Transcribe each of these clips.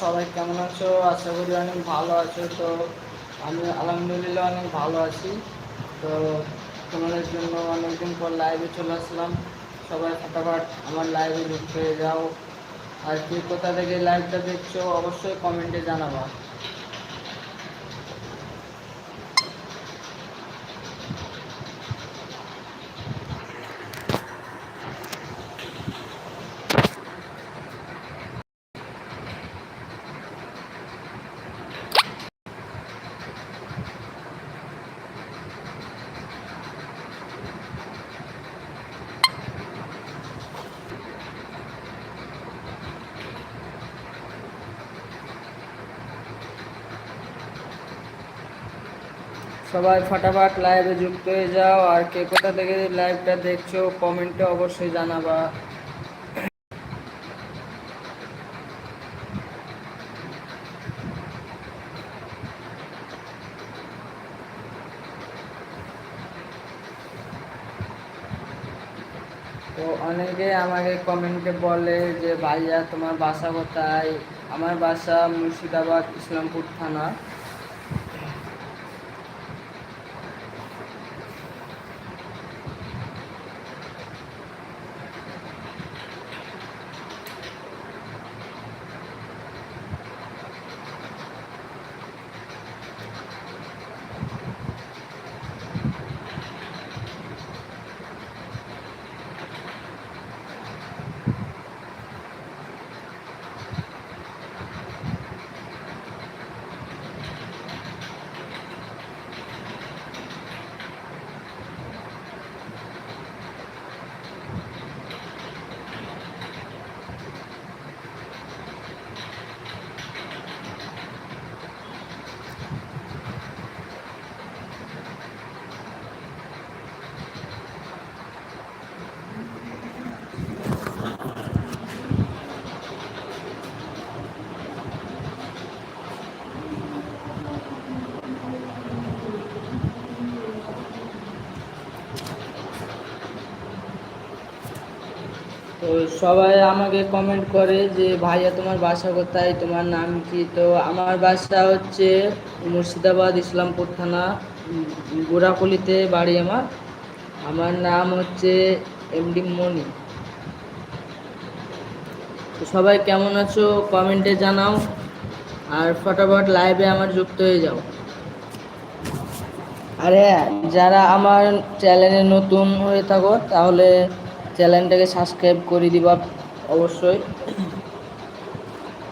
সবাই কেমন আছো? আশা করি অনেক ভালো আছো। তো আমি আলহামদুলিল্লাহ অনেক ভালো আছি। তো তোমাদের জন্য অনেকদিন পর লাইভে চলে আসলাম। সবাই ফটাফট আমার লাইভে যুক্ত হয়ে যাও। আর কি কোথা থেকে লাইভটা দেখছ, অবশ্যই কমেন্টে জানাবা। সবাই ফটাফট লাইভে যুক্ত হয়ে যাও, আর কে কোথা থেকে লাইভটা দেখছ কমেন্টে অবশ্যই জানাবা। তো অনেকে আমাকে কমেন্টে বলে যে, ভাইয়া, তোমার বাসা কোথায়? আমার বাসা মুর্শিদাবাদ, ইসলামপুর থানা। সবাই আমাকে কমেন্ট করে যে, ভাইয়া, তোমার বাসা কোথায়? তোমার নাম কি? তো আমার বাসা হচ্ছে মুর্শিদাবাদ ইসলামপুর থানা গোড়াকুলিতে বাড়ি আমার। আমার নাম হচ্ছে এমডি তো সবাই কেমন আছো? কমেন্টে জানাও। আর ফটাফট লাইভে আমার যুক্ত হয়ে যাও। আর, যারা আমার চ্যানেলে নতুন হয়ে থাকো, তাহলে চ্যানেলটাকে সাবস্ক্রাইব করে দিবা, অবশ্যই।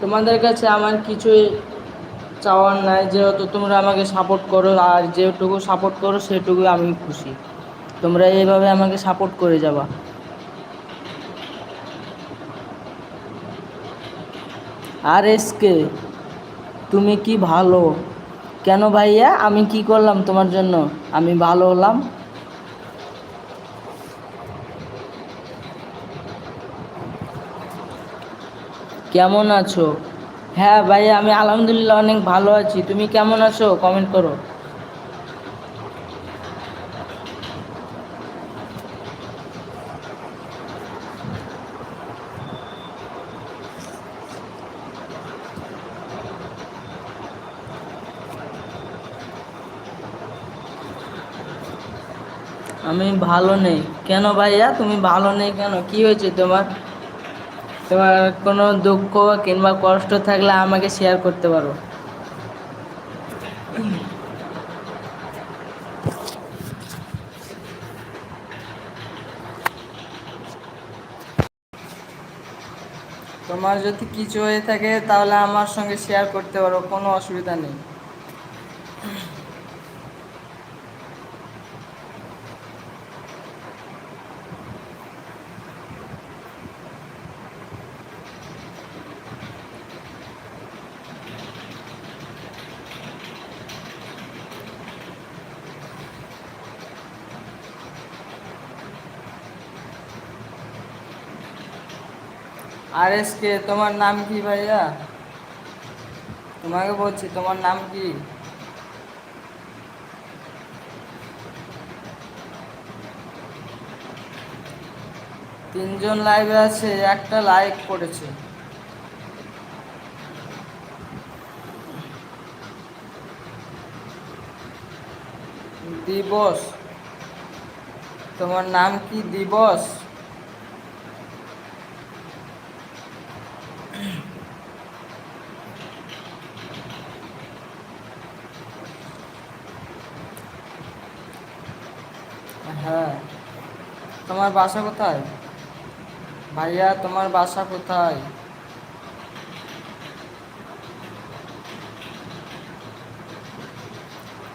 তোমাদের কাছে আমার কিছুই চাওয়ার নাই, যেহেতু তোমরা আমাকে সাপোর্ট করো, আর যেটুকু সাপোর্ট করো, সেটুকু আমি খুশি। তোমরা এইভাবে আমাকে সাপোর্ট করে যাবা। আর এসকে তুমি কি ভালো? কেন ভাইয়া? আমি কি করলাম তোমার জন্য? আমি ভালো হলাম? কেমন আছো? হ্যাঁ ভাইয়া, আমি আলহামদুলিল্লাহ অনেক ভালো আছি। তুমি কেমন আছো? কমেন্ট করো। আমি ভালো নেই। কেন ভাইয়া? তুমি ভালো নেই কেন? কি হয়েছে তোমার? তোমার কোনো দুঃখ কিংবা কষ্ট থাকলে আমাকে শেয়ার করতে পারো। তোমার যদি কিছু হয়ে থাকে তাহলে আমার সঙ্গে শেয়ার করতে পারো, কোনো অসুবিধা নেই। আর এস কে তোমার নাম কি ভাইয়া? তোমাকে বলছি, তোমার নাম কি? তিনজন লাইভে আছে, একটা লাইক করেছে দিবস, তোমার নাম কি দিবস? তোমার বাসা কোথায়? ভাইয়া, তোমার বাসা কোথায়?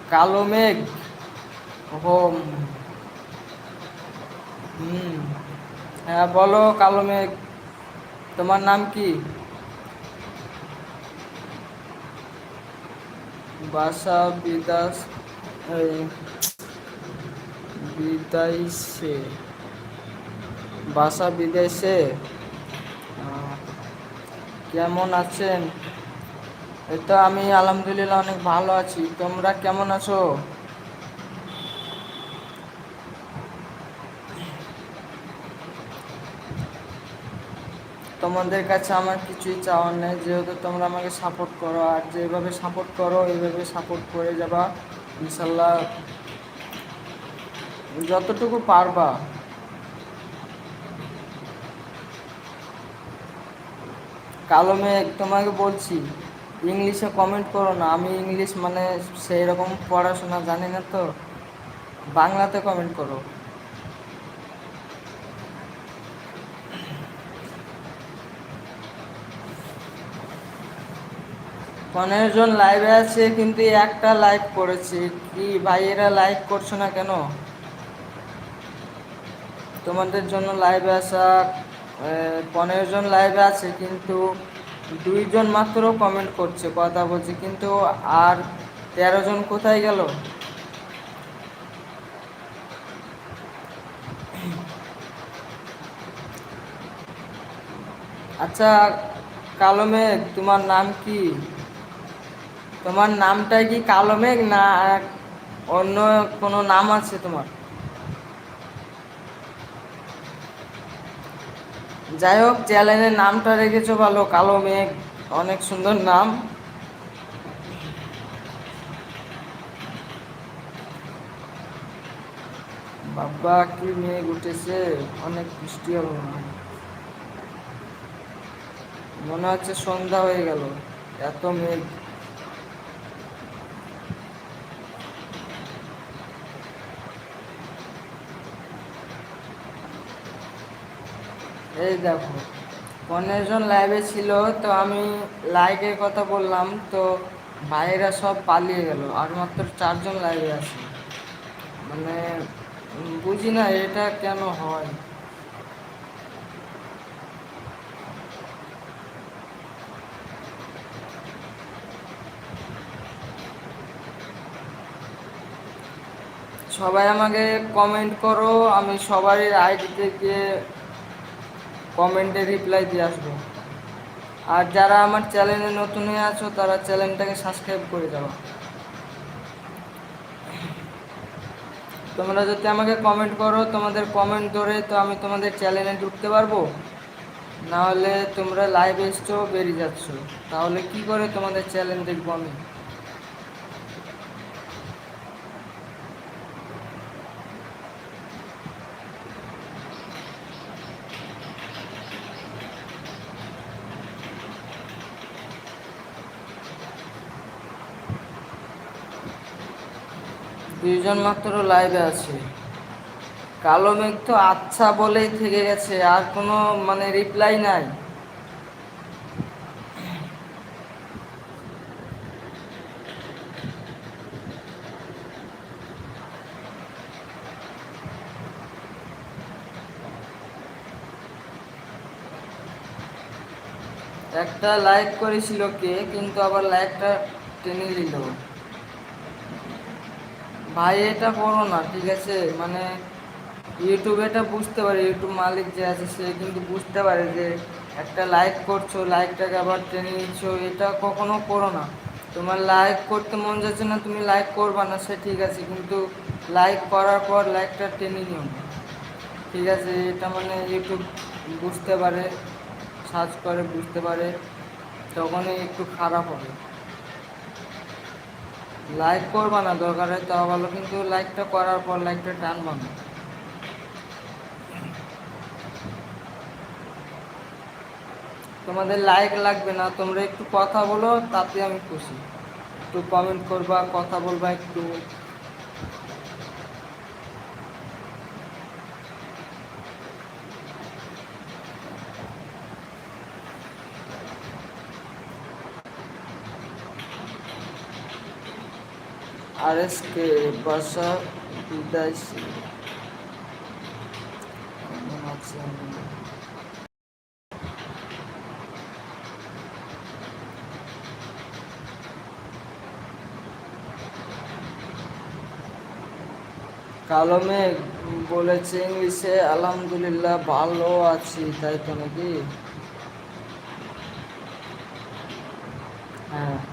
কালো মেঘ। Home hmm. হ্যাঁ বলো কালো মেঘ। তোমার নাম কি? বাসা বিদাস, এই বাসা বিদেশে কেমন আছেন? এই তো আমি আলহামদুলিল্লাহ অনেক ভালো আছি। তোমরা কেমন আছো? তোমাদের কাছে আমার কিছুই চাওয়ার নেই, যেহেতু তোমরা আমাকে সাপোর্ট করো, আর যেভাবে সাপোর্ট করো, এইভাবে সাপোর্ট করে যাবা, ইনশাল্লাহ। যতটুকু পারবা। কালো মেঘ, তোমাকে বলছি ইংলিশে কমেন্ট করো না। আমি ইংলিশ মানে সেই রকম পড়াশোনা জানি না তো। বাংলাতে কমেন্ট করো। পনেরো জন লাইভে আছে, কিন্তু একটা লাইভ করেছে। কি ভাইয়েরা লাইভ করছ না কেন? তোমাদের জন্য লাইভে আসা পনেরো জন লাইভে আছে, কিন্তু দুইজন মাত্র কমেন্ট করছে, কথা বলছে, কিন্তু আর তেরো জন কোথায় গেল? আচ্ছা কালো মেঘ, তোমার নাম কি? তোমার নামটা কি কালো মেঘ না, অন্য কোনো নাম আছে তোমার? যাই হোক চ্যানেলের নামটা রেখেছো ভালো, কালো মেঘ, অনেক সুন্দর নাম। বাবা, কি মেঘ উঠেছে, অনেক বৃষ্টি হলো মনে হচ্ছে সন্ধ্যা হয়ে গেল, এত মেঘ। এই দেখো পনেরো জন লাইভে ছিল, তো আমি লাইকের কথা বললাম, তো ভাইয়েরা সব পালিয়ে গেল আর মাত্র চারজন লাইভে আছে। মানে বুঝি না এটা কেন হয়। সবাই আমাকে কমেন্ট করো, আমি সবারই আইডিতে গিয়ে কমেন্টে রিপ্লাই দিয়ে আসব। আর যারা আমার চ্যানেলে নতুন হয়ে আছো, তারা চ্যানেলটাকে সাবস্ক্রাইব করে যাও তোমরা যদি আমাকে কমেন্ট করো, তোমাদের কমেন্ট ধরে তো আমি তোমাদের চ্যানেলে ঢুকতে পারব। নাহলে তোমরা লাইভ এসছো, বেরিয়ে যাচ্ছ। তাহলে কি করে তোমাদের চ্যানেল দেখব আমি? দুইজন মাত্র লাইভে আছে। কালো মেঘ তো আচ্ছা বলেই থেকে গেছে, আর কোনো মানে রিপ্লাই নাই। একটা লাইক করেছিল কে, কিন্তু আবার লাইকটা টেনে নিল। ভাই, এটা করো না, ঠিক আছে? মানে ইউটিউবে এটা বুঝতে পারে, ইউটিউব মালিক যে আছে সে কিন্তু বুঝতে পারে যে একটা লাইক করছ লাইকটাকে আবার টেনে নিচ্ছ, এটা কখনো করো না। তোমার লাইক করতে মন যাচ্ছে না, তুমি লাইক করবা না, সে ঠিক আছে, কিন্তু লাইক করার পর লাইকটা টেনে নিও না। ঠিক আছে? এটা মানে ইউটিউব বুঝতে পারে সার্চ করে বুঝতে পারে, তখনই একটু খারাপ হবে। লাইক করবা না, দরকার হয় তা ভালো, কিন্তু লাইকটা করার পর লাইকটা টানবা না তোমাদের লাইক লাগবে না, তোমরা একটু কথা বলো, তাতে আমি খুশি। একটু কমেন্ট করবা, কথা বলবা একটু। আর এস কে বাসা বিদায়সী কেমন আছেন? কালো মেঘ বলেছে ইংলিশে, আলহামদুলিল্লাহ, ভালো আছি। তাই তো নাকি? হ্যাঁ।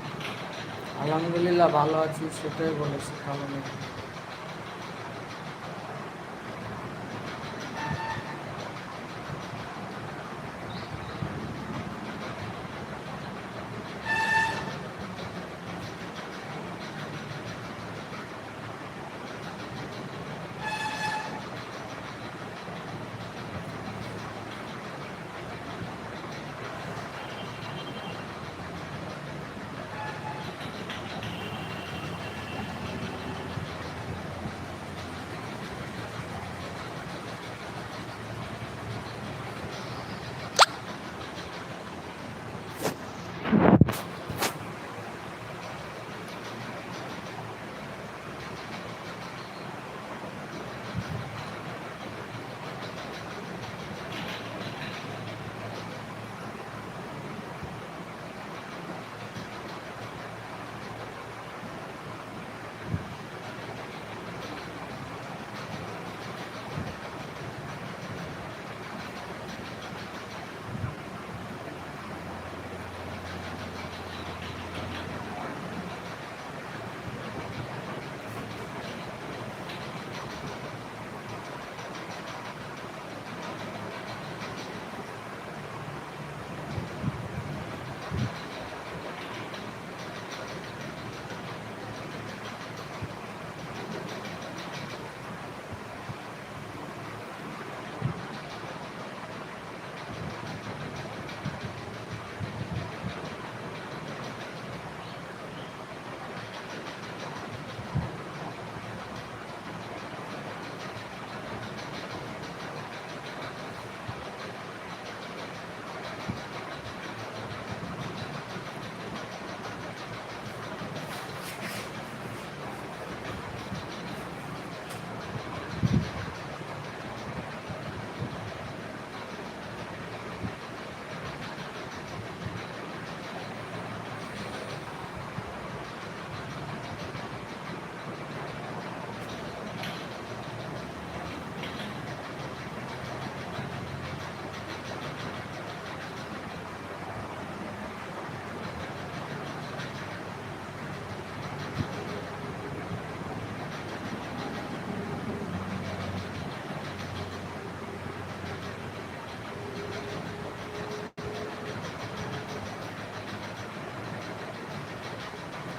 আলহামদুলিল্লাহ ভালো আছি সেটাই বলেছি কালো মেঘ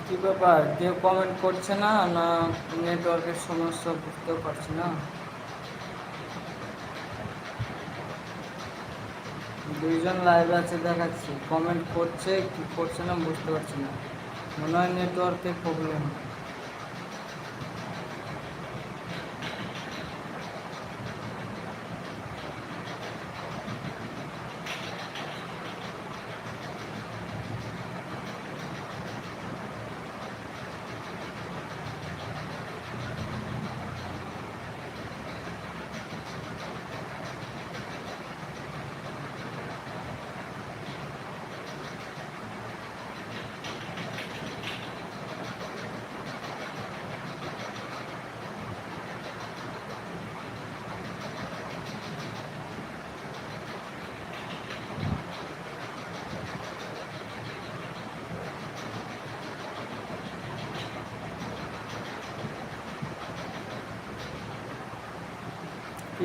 কি ব্যাপার? কেউ কমেন্ট করছে না? না নেটওয়ার্কের সমস্যা বুঝতেও পারছি না। দুইজন লাইভ আছে, দেখাচ্ছি। কমেন্ট করছে, কি করছে না বুঝতে পারছি না। মনে হয় নেটওয়ার্কের প্রবলেম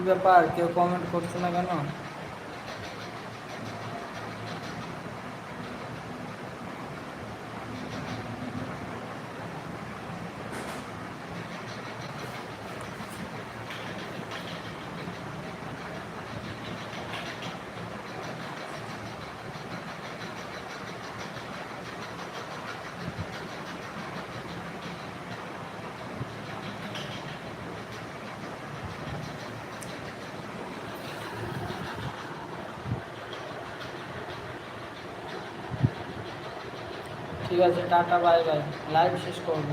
ব্যাপার কেউ কমেন্ট করছে না কেন? ঠিক আছে টাটা বাই বাই। লাইভ শেষ করব।